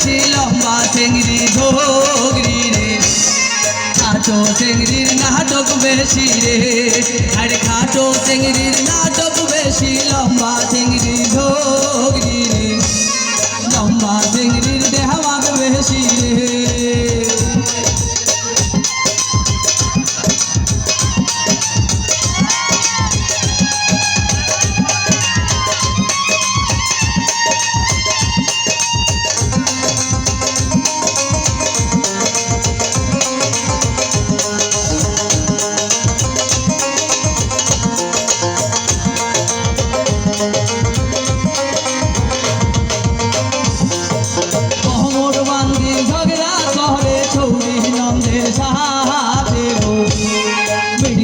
বেশি লম্বা চেংড়ি ধোগরি রে। খাটো চেংড়ির নাটক বেশি রে। আরে খাটো চেংড়ির নাটক বেশি লম্বা চেংড়ি ধোগরি রে। লম্বা চেংড়ির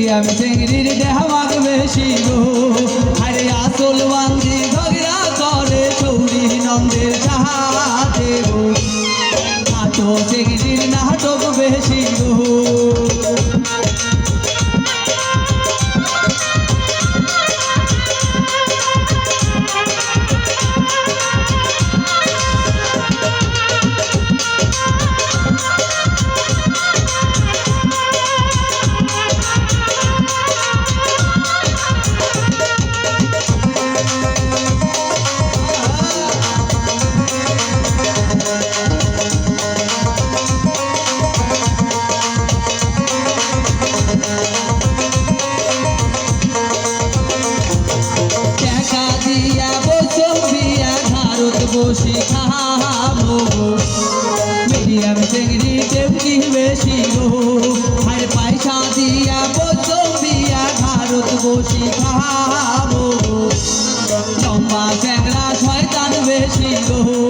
মিডিয়াম চেংড়ির দেহবাগ বেশি গো। আরে আসল বান্ধি ঝগড়া করে চৌরি নন্দের সাথে বসি খাব মিডিয়াম চেংড়ি টেমকি বেশি গো। আর পয়সা দিয়া দিয়া ভারত বসি খাব লম্বা ছয় শয়তান বেশি গো।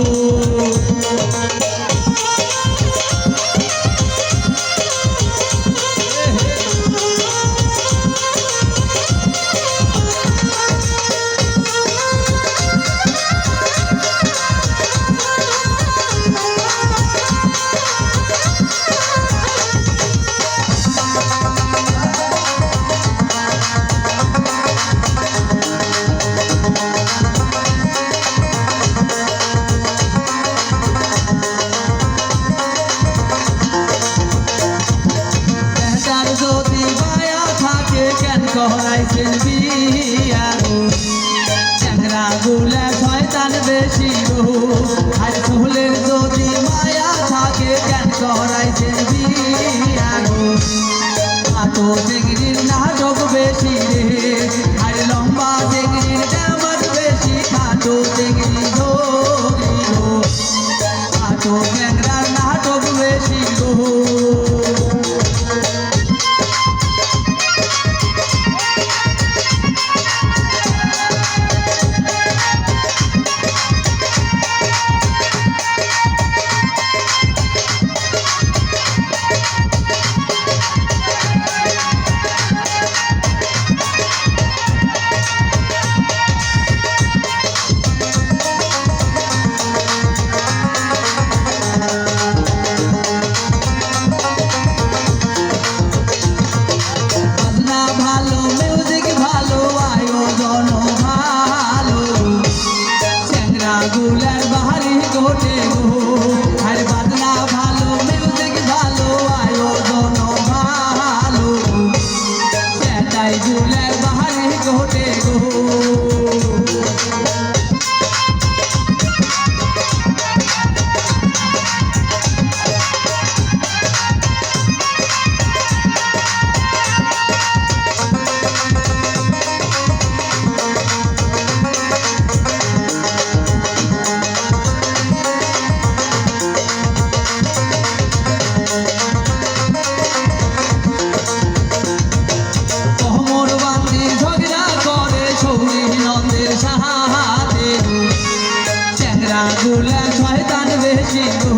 চ্যাংরা গুলা শয়তান বেশি গো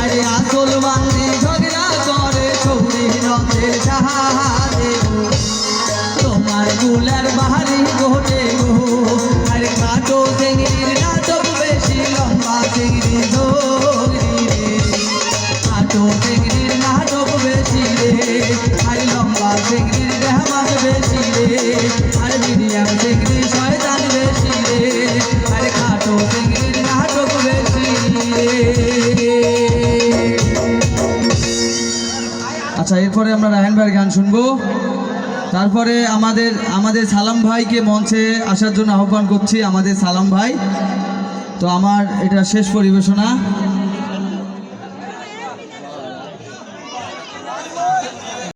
আরে আসল বান্ধি ঝগড়া করে ছৌরি সাহাতে গো তোমারগুলার বাহারি ঘটে গো। আর কাটো চেংড়ির নাটক বেশি, লম্বা চেংড়ি ধরি কাটো চেংড়ির নাটক বেশি রে, আর লম্বা চেংড়ির দেহমাগ বেশি রে। আচ্ছা এরপরে আমরা রায়ন ভাইয়ের গান শুনব। তারপরে আমাদের আমাদের সালাম ভাইকে মঞ্চে আসার জন্য আহ্বান করছি আমাদের সালাম ভাই। তো আমার এটা শেষ পরিবেশনা।